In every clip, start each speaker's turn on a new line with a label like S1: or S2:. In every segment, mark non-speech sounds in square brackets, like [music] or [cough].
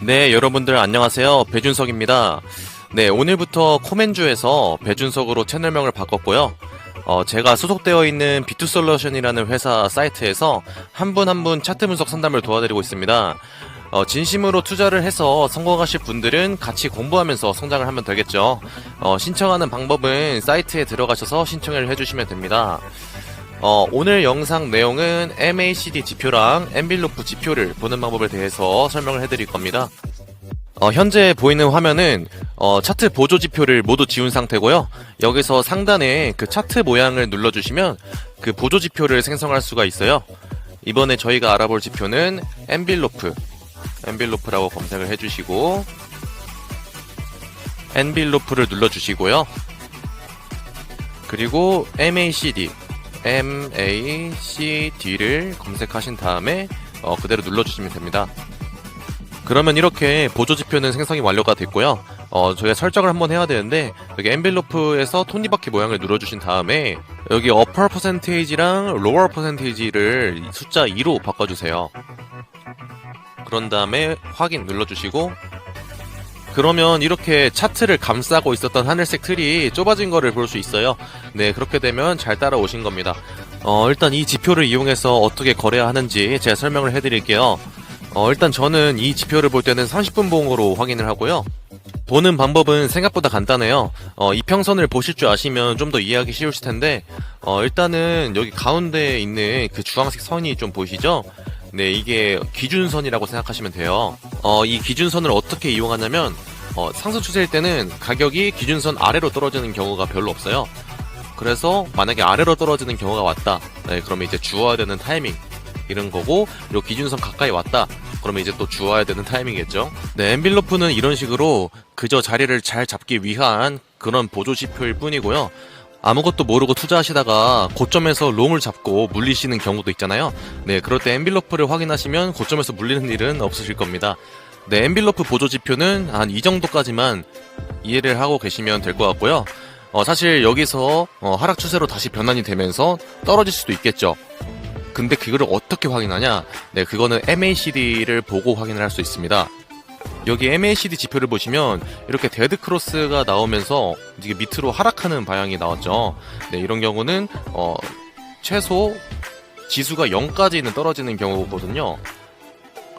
S1: 네, 여러분들 안녕하세요. 배준석입니다. 네, 오늘부터 코멘주에서 배준석으로 채널명을 바꿨고요. 어, 제가 소속되어 있는 비투솔루션이라는 회사 사이트에서 한 분 한 분 차트 분석 상담을 도와드리고 있습니다. 어, 진심으로 투자를 해서 성공하실 분들은 같이 공부하면서 성장을 하면 되겠죠. 어, 신청하는 방법은 사이트에 들어가셔서 신청을 해주시면 됩니다. 어, 오늘 영상 내용은 MACD 지표랑 엔빌로프 지표를 보는 방법에 대해서 설명을 해드릴 겁니다. 어, 현재 보이는 화면은 어, 차트 보조 지표를 모두 지운 상태고요. 여기서 상단에 그 차트 모양을 눌러주시면 그 보조 지표를 생성할 수가 있어요. 이번에 저희가 알아볼 지표는 엔빌로프, 엔빌로프라고 검색을 해주시고 엔빌로프를 눌러주시고요. 그리고 MACD, MACD를 검색하신 다음에 어, 그대로 눌러주시면 됩니다. 그러면 이렇게 보조 지표는 생성이 완료가 됐고요. 어, 저희가 설정을 한번 해야 되는데 여기 엔벨로프에서 톱니바퀴 모양을 눌러주신 다음에 여기 upper percentage랑 lower percentage를 숫자 2로 바꿔주세요. 그런 다음에 확인 눌러주시고 그러면 이렇게 차트를 감싸고 있었던 하늘색 틀이 좁아진 거를 볼 수 있어요. 네, 그렇게 되면 잘 따라오신 겁니다. 어, 일단 이 지표를 이용해서 어떻게 거래해야 하는지 제가 설명을 해드릴게요. 어, 일단 저는 이 지표를 볼 때는 30분 봉으로 확인을 하고요. 보는 방법은 생각보다 간단해요. 어, 이평선을 보실 줄 아시면 좀 더 이해하기 쉬우실 텐데, 어, 일단은 여기 가운데에 있는 그 주황색 선이 좀 보이시죠? 네, 이게 기준선이라고 생각하시면 돼요. 어, 이 기준선을 어떻게 이용하냐면, 어, 상승 추세일 때는 가격이 기준선 아래로 떨어지는 경우가 별로 없어요. 그래서 만약에 아래로 떨어지는 경우가 왔다. 네, 그러면 이제 주어야 되는 타이밍. 이런 거고, 그리고 기준선 가까이 왔다. 그러면 이제 또 주어야 되는 타이밍이겠죠. 네, 엔빌로프는 이런 식으로 그저 자리를 잘 잡기 위한 그런 보조 지표일 뿐이고요. 아무것도 모르고 투자하시다가 고점에서 롱을 잡고 물리시는 경우도 있잖아요. 네, 그럴 때 엔빌로프를 확인하시면 고점에서 물리는 일은 없으실 겁니다. 네, 엔빌로프 보조 지표는 한 이 정도까지만 이해를 하고 계시면 될 것 같고요. 어, 사실 여기서 어, 하락 추세로 다시 변환이 되면서 떨어질 수도 있겠죠. 근데 그거를 어떻게 확인하냐? 네, 그거는 MACD를 보고 확인을 할 수 있습니다. 여기 MACD 지표를 보시면 이렇게 데드 크로스가 나오면서 이게 밑으로 하락하는 방향이 나왔죠. 네, 이런 경우는 어, 최소 지수가 0까지는 떨어지는 경우거든요.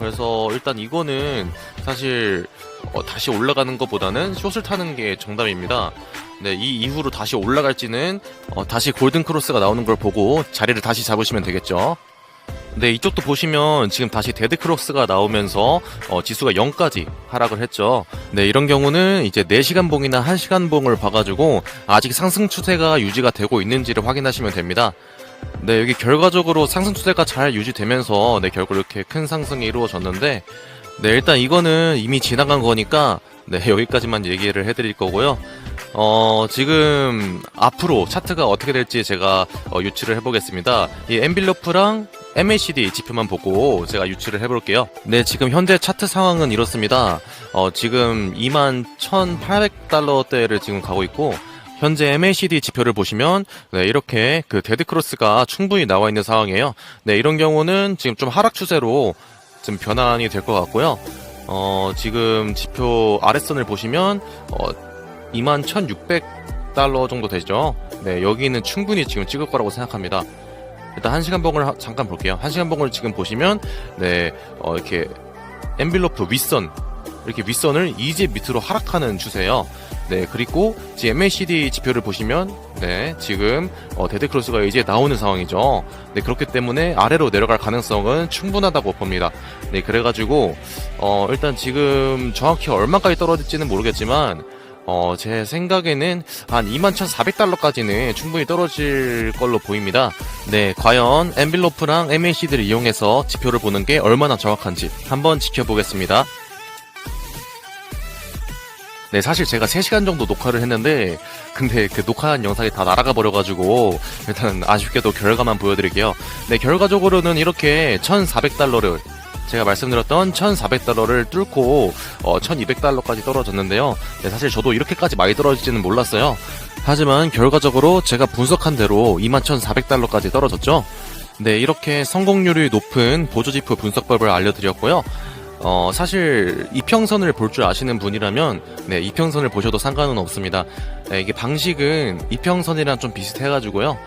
S1: 그래서 일단 이거는 사실 어, 다시 올라가는 것보다는 숏을 타는 게 정답입니다. 네, 이 이후로 다시 올라갈지는 어, 다시 골든 크로스가 나오는 걸 보고 자리를 다시 잡으시면 되겠죠. 네, 이쪽도 보시면 지금 다시 데드 크로스가 나오면서 어, 지수가 0까지 하락을 했죠. 네, 이런 경우는 이제 4시간 봉이나 1시간 봉을 봐가지고 아직 상승 추세가 유지가 되고 있는지를 확인하시면 됩니다. 네, 여기 결과적으로 상승 추세가 잘 유지되면서 네, 결국 이렇게 큰 상승이 이루어졌는데 네, 일단 이거는 이미 지나간 거니까 네, [laughs] 여기까지만 얘기를 해드릴 거고요. 어, 지금 앞으로 차트가 어떻게 될지 제가 어, 유추를 해보겠습니다. 이 엔빌로프랑 MACD 지표만 보고 제가 유추를 해볼게요. 네, 지금 현재 차트 상황은 이렇습니다. 어, 지금 21,800달러대를 지금 가고 있고, 현재 MACD 지표를 보시면 네, 이렇게 그 데드 크로스가 충분히 나와 있는 상황이에요. 네, 이런 경우는 지금 좀 하락 추세로 좀 변환이 될 것 같고요. 어, 지금 지표 아랫선을 보시면 어, 21,600달러 정도 되죠. 네, 여기는 충분히 지금 찍을 거라고 생각합니다. 일단 한시간 봉을 하- 잠깐 볼게요. 한시간 봉을 지금 보시면 네, 어, 이렇게 엔빌로프 윗선 이렇게 윗선을 이제 밑으로 하락하는 추세예요. 네, 그리고 MACD 지표를 보시면 네, 지금 어, 데드 크로스가 이제 나오는 상황이죠. 네, 그렇기 때문에 아래로 내려갈 가능성은 충분하다고 봅니다. 네, 그래가지고 어, 일단 지금 정확히 얼마까지 떨어질지는 모르겠지만 어, 제 생각에는 한 21,400달러까지는 충분히 떨어질 걸로 보입니다. 네, 과연 엔빌로프랑 MACD를 이용해서 지표를 보는 게 얼마나 정확한지 한번 지켜보겠습니다. 네, 사실 제가 3시간 정도 녹화를 했는데, 근데 그 녹화한 영상이 다 날아가 버려가지고, 일단 아쉽게도 결과만 보여드릴게요. 네, 결과적으로는 이렇게 1,400달러를, 제가 말씀드렸던 1,400달러를 뚫고, 어, 1,200달러까지 떨어졌는데요. 네, 사실 저도 이렇게까지 많이 떨어질지는 몰랐어요. 하지만 결과적으로 제가 분석한 대로 21,400달러까지 떨어졌죠. 네, 이렇게 성공률이 높은 보조지표 분석법을 알려드렸고요. 어, 사실 이평선을 볼 줄 아시는 분이라면 네, 이평선을 보셔도 상관은 없습니다. 네, 이게 방식은 이평선이랑 좀 비슷해가지고요.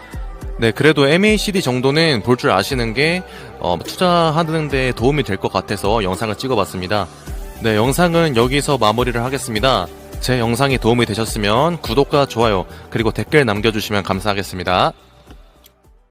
S1: 네, 그래도 MACD 정도는 볼 줄 아시는 게 어, 투자하는 데 도움이 될 것 같아서 영상을 찍어봤습니다. 네, 영상은 여기서 마무리를 하겠습니다. 제 영상이 도움이 되셨으면 구독과 좋아요, 그리고 댓글 남겨주시면 감사하겠습니다.